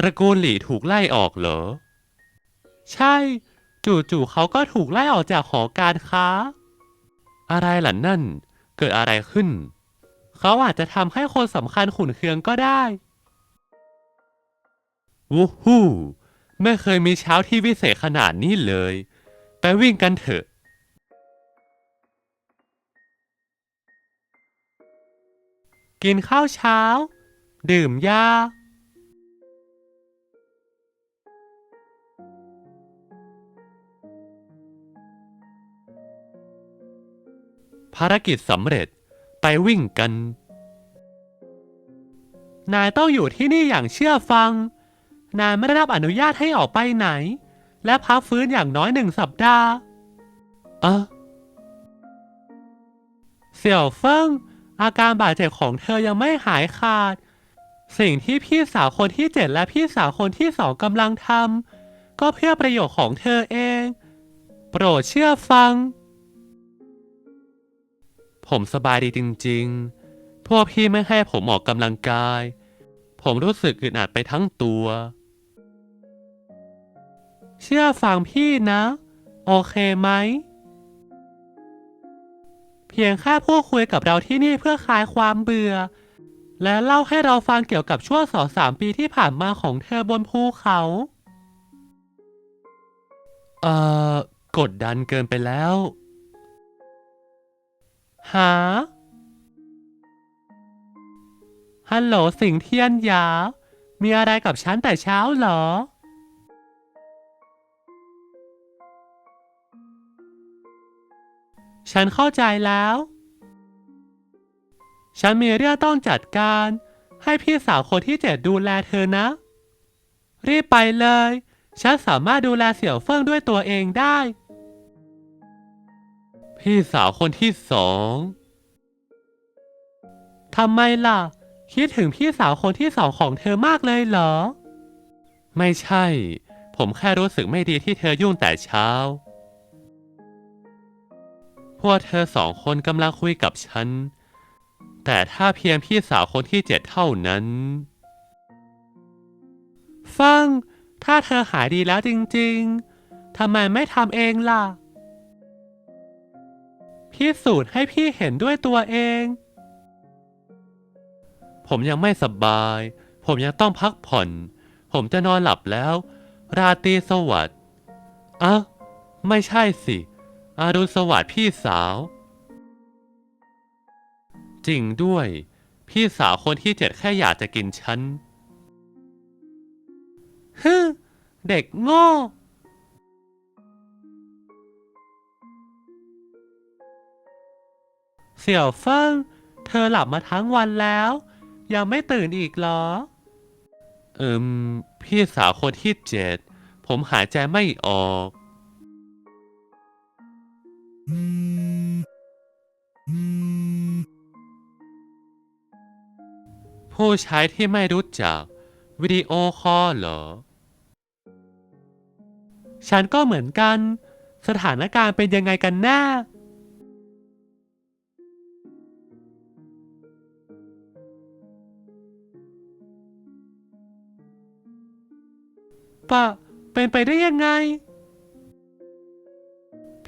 ตระกูลหลี่ถูกไล่ออกเหรอ ใช่ จู่ๆเขาก็ถูกไล่ออกจากหอการค้า อะไรล่ะนั่น เกิดอะไรขึ้น เขาอาจจะทำให้คนสำคัญขุนเคืองก็ได้วู้ฮู้ไม่เคยมีเช้าที่วิเศษขนาดนี้เลย ไปวิ่งกันเถอะ กินข้าวเช้า ดื่มยา ภารกิจสำเร็จไปวิ่งกัน นายต้องอยู่ที่นี่อย่างเชื่อฟัง นายไม่ได้รับอนุญาตให้ออกไปไหน และพักฟื้นอย่างน้อยหนึ่งสัปดาห์อะเสี่ยวเฟิง อาการบาดเจ็บของเธอยังไม่หายขาด สิ่งที่พี่สาวคนที่เจ็ดและพี่สาวคนที่สองกำลังทำก็เพื่อประโยชน์ของเธอเอง โปรดเชื่อฟัง ผมสบายดีจริง ๆ พวกพี่ไม่ให้ผมออกกำลังกาย ผมรู้สึกอึดอัดไปทั้งตัว เชื่อฟังพี่นะ โอเคไหม เพียงแค่พูดคุยกับเราที่นี่เพื่อคลายความเบื่อ และเล่าให้เราฟังเกี่ยวกับช่วงสองสามปีที่ผ่านมาของเธอบนภูเขา เอ่อ กดดันเกินไปแล้ว หา ฮัลโหลสิงเทียนยา มีอะไรกับฉันแต่เช้าเหรอ ฉันเข้าใจแล้ว ฉันมีเรื่องต้องจัดการ ให้พี่สาวคนที่เจ็ดดูแลเธอนะ รีบไปเลย ฉันสามารถดูแลเสี่ยวเฟิงด้วยตัวเองได้ พี่สาวคนที่สองทำไมล่ะ คิดถึงพี่สาวคนที่สองของเธอมากเลยเหรอ ไม่ใช่ ผมแค่รู้สึกไม่ดีที่เธอยุ่งแต่เช้า พวกเธอสองคนกำลังคุยกับฉัน แต่ถ้าเพียงพี่สาวคนที่เจ็ดเท่านั้น ฟัง ถ้าเธอหายดีแล้วจริงๆ ทำไมไม่ทำเองล่ะ พิสูจน์ให้พี่เห็นด้วยตัวเอง ผมยังไม่สบาย ผมยังต้องพักผ่อน ผมจะนอนหลับแล้ว ราตรีสวัสดิ์อะไม่ใช่สิ อารุณสวัสดิ์พี่สาว จริงด้วย พี่สาวคนที่เจ็ดแค่อยากจะกินฉันฮึเด็กโง่เสี่ยวเฟิงเธอหลับมาทั้งวันแล้ว ยังไม่ตื่นอีกเหรอ เอิมพี่สาวคนที่เจ็ด ผมหายใจไม่ออก ผู้ใช้ที่ไม่รู้จัก วิดีโอคอลเหรอ ฉันก็เหมือนกัน สถานการณ์เป็นยังไงกันแน่ปะเป็นไปได้ยังไง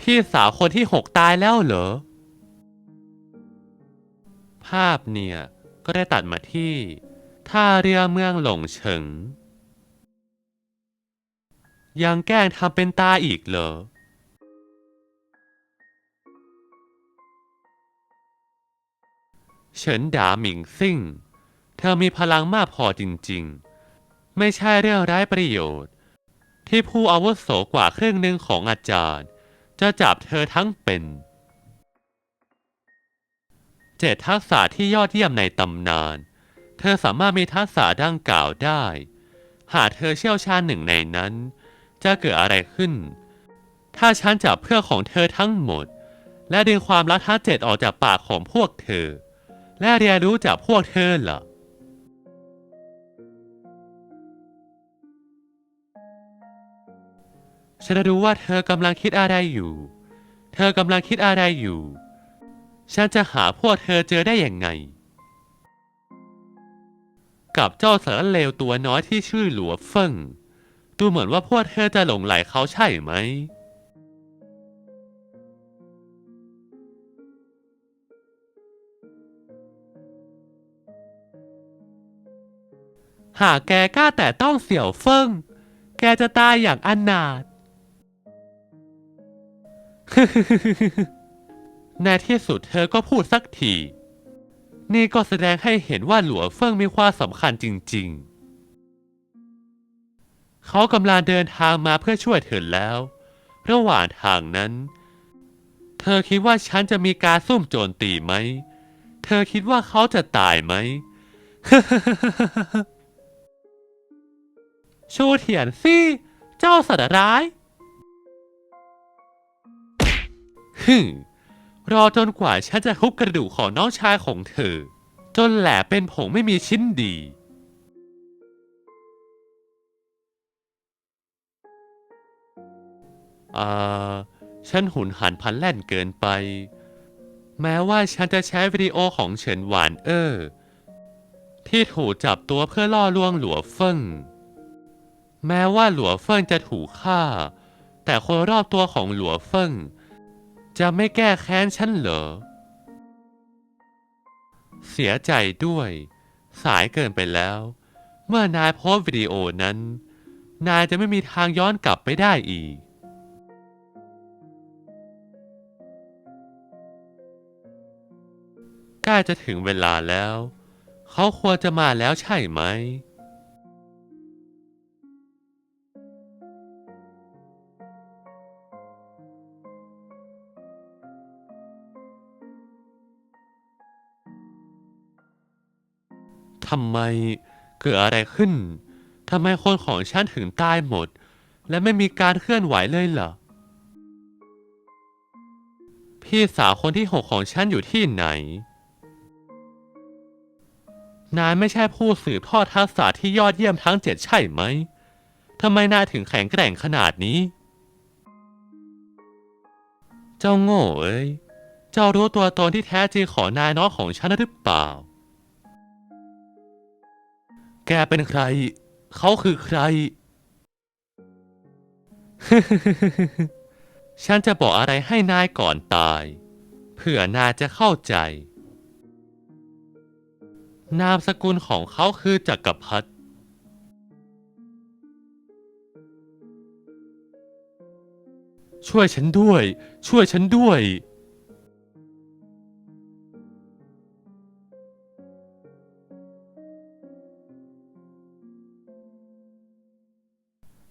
พี่สาวคนที่หกตายแล้วเหรอ ภาพเนี่ย ก็ได้ตัดมาที่ท่าเรือเมืองหลงเฉิง ยังแกล้งทำเป็นตาอีกเหรอ เฉินดาหมิงซิ่ง เธอมีพลังมากพอจริงๆ ไม่ใช่เรื่องร้ายประโยชน์ ที่ผู้อาวุโสกว่าครึ่งหนึ่งของอาจารย์ จะจับเธอทั้งเป็นเจ็ดทักษะที่ยอดเยี่ยมในตำนาน เธอสามารถมีทักษะดังกล่าวได้ หากเธอเชี่ยวชาญหนึ่งในนั้น จะเกิดอะไรขึ้น ถ้าฉันจับเพื่อของเธอทั้งหมด และดึงความลับทั้งเจ็ดออกจากปากของพวกเธอ และเรียนรู้จากพวกเธอล่ะ ฉันรู้ว่าเธอกำลังคิดอะไรอยู่ เธอกำลังคิดอะไรอยู่ ฉันจะหาพวกเธอเจอได้อยังไง กับเจ้าสารเลวตัวน้อยที่ชื่อหลัวเฟิงดูเหมือนว่าพวกเธอจะหลงไหลเขาใช่ไหม หากแกกล้าแต่ต้องเสี่ยวเฟิง แกจะตายอย่างอนาถ ในที่สุดเธอก็พูดสักที นี่ก็แสดงให้เห็นว่าหลัวเฟิงมีความสำคัญจริง ๆ เขากำลังเดินทางมาเพื่อช่วยเธอแล้ว ระหว่างทางนั้น เธอคิดว่าฉันจะมีการซุ่มโจรตีไหม เธอคิดว่าเขาจะตายไหมชูเถียนซี่ เจ้าสัตว์ร้าย ฮึมรอจนกว่าฉันจะทุบกระดูกของน้องชายของเธอ จนแหลเป็นผงไม่มีชิ้นดีอ่าฉันหุนหันพันแล่นเกินไป แม้ว่าฉันจะใช้วิดีโอของเฉินหวานเออที่ถูกจับตัวเพื่อล่อลวงหลัวเฟิง แม้ว่าหลัวเฟิงจะถูกฆ่า แต่คนรอบตัวของหลัวเฟิง จะไม่แก้แค้นฉันเหรอ เสียใจด้วย สายเกินไปแล้ว เมื่อนายโพสต์วิดีโอนั้น นายจะไม่มีทางย้อนกลับไปได้อีก ใกล้จะถึงเวลาแล้ว เขาควรจะมาแล้วใช่ไหม ทำไมเกิดอะไรขึ้นทำไมคนของฉันถึงตายหมด และไม่มีการเคลื่อนไหวเลยเหรอ พี่สาวคนที่หกของฉันอยู่ที่ไหน นายไม่ใช่ผู้สืบทอดทักษะที่ยอดเยี่ยมทั้งเจ็ดใช่ไหมทำไมนายถึงแข็งแกร่งขนาดนี้ เจ้าโง่เอ้ย เจ้ารู้ตัวตนที่แท้จริงของนายน้องของฉันหรือเปล่า แกเป็นใคร เขาคือใคร ฉันจะบอกอะไรให้นายก่อนตาย เผื่อนายจะเข้าใจ นามสกุลของเขาคือจักรพรรดิช่วยฉันด้วย ช่วยฉันด้วย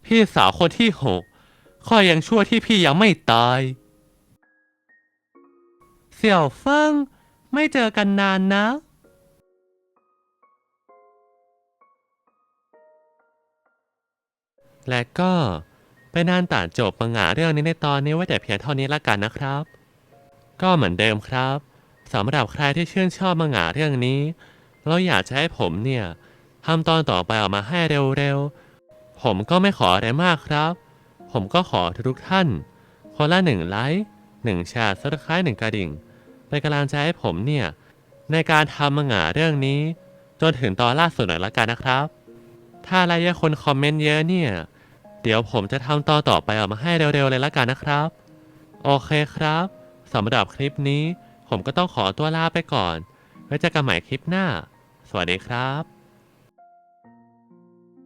พี่สาวคนที่หกข้อยังชั่วที่พี่ยังไม่ตาย เสี่ยวเฟิงไม่เจอกันนานนะ และก็เป็นนานต่างจบมังงะเรื่องนี้ในตอนนี้ไว้แต่เพียงเท่านี้ละกันนะครับ ก็เหมือนเดิมครับสำหรับใครที่ชื่นชอบมังงะเรื่องนี้แล้วอยากจะให้ผมเนี่ยทำตอนต่อไปออกมาให้เร็วๆ ผมก็ไม่ขออะไรมากครับ ผมก็ขอทุกท่าน คนละหนึ่งไลค์หนึ่งแชร์ซับสไครต์หนึ่งกระดิ่งเป็นกำลังใจให้ผมเนี่ย ในการทำมังงะเรื่องนี้ จนถึงตอนล่าสุดหน่อยละกันนะครับ ถ้าอะไรเยอะคนคอมเมนต์เยอะเนี่ย เดี๋ยวผมจะทำตอนต่อไปออกมาให้เร็วๆเลยละกันนะครับ โอเคครับสำหรับคลิปนี้ ผมก็ต้องขอตัวลาไปก่อน ไว้เจอกันใหม่คลิปหน้า สวัสดีครับ